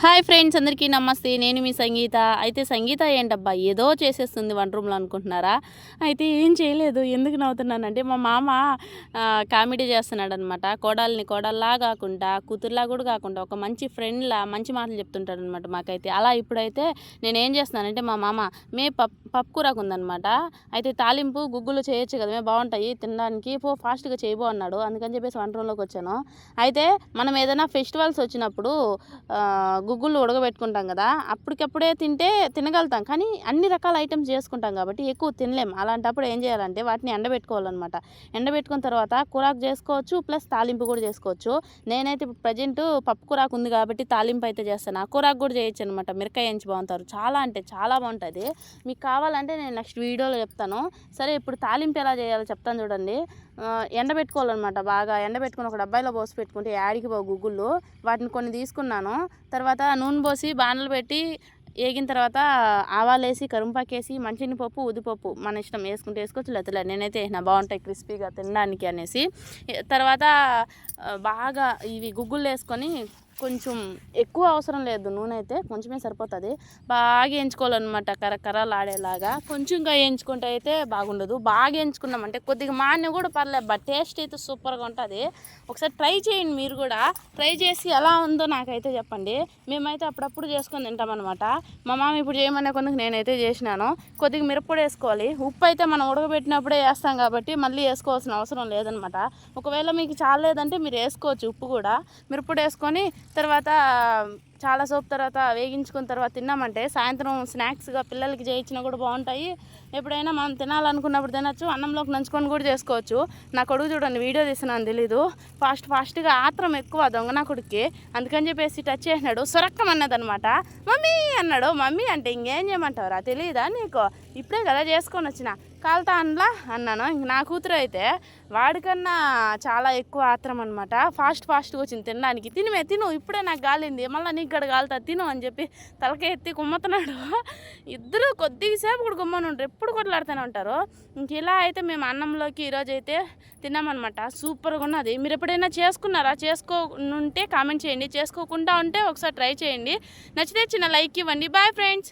Hi friends అందరికీ నమస్తే. నేను మీ సంగీత. అయితే సంగీత ఏంటబ్బా? ఏదో చేసేస్తుంది వంట రూమ్లో అనుకుంటున్నారా? అయితే ఏం చేయలేదు. ఎందుకు నవ్వుతున్నానంటే మా మామ కామెడీ చేస్తున్నాడు అనమాట కోడల్ని కోడల్లా కాకుండా కూతుర్లా కూడా కాకుండా ఒక మంచి ఫ్రెండ్లా మంచి మాటలు చెప్తుంటాడు అనమాట మాకైతే. అలా ఇప్పుడైతే నేను ఏం చేస్తున్నానంటే మా మామ మే పప్ పప్పు కూరకు ఉందనమాట. అయితే తాలింపు గుగ్గులు చేయొచ్చు కదా మే బాగుంటాయి తినడానికి. పో ఫాస్ట్గా చేయబో అన్నాడు. అందుకని చెప్పేసి వంట రూమ్లోకి వచ్చాను. అయితే మనం ఏదైనా ఫెస్టివల్స్ వచ్చినప్పుడు గుగ్గులు ఉడకబెట్టుకుంటాం కదా అప్పటికప్పుడే తింటే తినగలుగుతాం. కానీ అన్ని రకాల ఐటమ్స్ చేసుకుంటాం కాబట్టి ఎక్కువ తినలేం. అలాంటప్పుడు ఏం చేయాలంటే వాటిని ఎండబెట్టుకోవాలన్నమాట. ఎండబెట్టుకున్న తర్వాత కూరాకు చేసుకోవచ్చు ప్లస్ తాలింపు కూడా చేసుకోవచ్చు. నేనైతే ఇప్పుడు ప్రజెంట్ పప్పు కూరాకు ఉంది కాబట్టి తాలింపు అయితే చేస్తాను. ఆ కూరాకు కూడా చేయొచ్చు అనమాట మిరకాయ ఎంచి బాగుంటారు. చాలా అంటే చాలా బాగుంటుంది. మీకు కావాలంటే నేను నెక్స్ట్ వీడియోలో చెప్తాను. సరే ఇప్పుడు తాలింపు ఎలా చేయాలో చెప్తాను చూడండి. ఎండబెట్టుకోవాలన్నమాట బాగా. ఎండబెట్టుకుని ఒక డబ్బాయిలో పోసి పెట్టుకుంటే యాడికి పోవు గుగ్గులు. వాటిని కొన్ని తీసుకున్నాను. తర్వాత నూనె పోసి బాణలు పెట్టి వేగిన తర్వాత ఆవాలు వేసి కరుంపాకు వేసి మంచిని పప్పు ఉదిపప్పు మన ఇష్టం వేసుకుంటే వేసుకోవచ్చు లేకపోతే లేదు. నేనైతే వేసిన బాగుంటాయి క్రిస్పీగా తినడానికి అనేసి తర్వాత బాగా ఇవి గుగ్గులు వేసుకొని కొంచెం ఎక్కువ అవసరం లేదు నూనె అయితే కొంచెమే సరిపోతుంది. బాగా వేయించుకోవాలన్నమాట కరకరలాడేలాగా కొంచెం కొంచెంగా వేయించుకుంటే అయితే బాగుండదు. బాగా వేయించుకున్నామంటే కొద్దిగా మాన్య కూడా పర్లేదు బట్ టేస్ట్ అయితే సూపర్గా ఉంటుంది. ఒకసారి ట్రై చేయండి మీరు కూడా. ట్రై చేసి ఎలా ఉందో నాకైతే చెప్పండి. మేమైతే అప్పుడప్పుడు చేసుకొని తింటామన్నమాట. మా మామ ఇప్పుడు చేయమనే కొందుకు నేనైతే చేసినాను. కొద్దిగా మిరప్పొడి వేసుకోవాలి. ఉప్పు అయితే మనం ఉడకబెట్టినప్పుడే వేస్తాం కాబట్టి మళ్ళీ వేసుకోవాల్సిన అవసరం లేదనమాట ఒకవేళ మీకు చాలేదంటే మీరు వేసుకోవచ్చు ఉప్పు కూడా. మిరప్పొడి వేసుకొని తర్వాత చాలా సోపు తర్వాత వేగించుకున్న తర్వాత తిన్నామంటే సాయంత్రం స్నాక్స్గా పిల్లలకి చేయించినా కూడా బాగుంటాయి. ఎప్పుడైనా మనం తినాలనుకున్నప్పుడు తినచ్చు అన్నంలోకి నంచుకొని కూడా చేసుకోవచ్చు. నా కొడుకు చూడండి వీడియో తీస్తున్నాను తెలీదు. ఫాస్ట్ ఫాస్ట్గా ఆత్రం ఎక్కువ దొంగ నా కొడుక్కి. అందుకని చెప్పేసి టచ్ చేసినాడు. సొరక్కమన్నది అనమాట మమ్మీ అన్నాడు. మమ్మీ అంటే ఇంకేం చేయమంటావురా? తెలియదా నీకు? ఇప్పుడే కదా చేసుకొని వచ్చిన. కాలుతా అనలా? అన్నాను. ఇంక నా కూతురు అయితే వాడికన్నా చాలా ఎక్కువ ఆత్రం అనమాట ఫాస్ట్ ఫాస్ట్గా వచ్చింది తినడానికి. తినిమే తిను. ఇప్పుడే నాకు గాలింది. మళ్ళీ ఇక్కడ గడ తిను అని చెప్పి తలకే ఎత్తి కుమ్మతున్నాడు. ఇద్దరు కొద్దిసేపు కూడా గుమ్మని ఉంటారు ఎప్పుడు కొట్లాడుతూనే ఉంటారు. ఇంక ఇలా అయితే మేము అన్నంలోకి ఈరోజు అయితే తిన్నామన్నమాట. సూపర్గా ఉన్నది. మీరు ఎప్పుడైనా చేసుకున్నారా? చేసుకోనుంటే కామెంట్ చేయండి. చేసుకోకుండా ఉంటే ఒకసారి ట్రై చేయండి. నచ్చితే చిన్న లైక్ ఇవ్వండి. Bye friends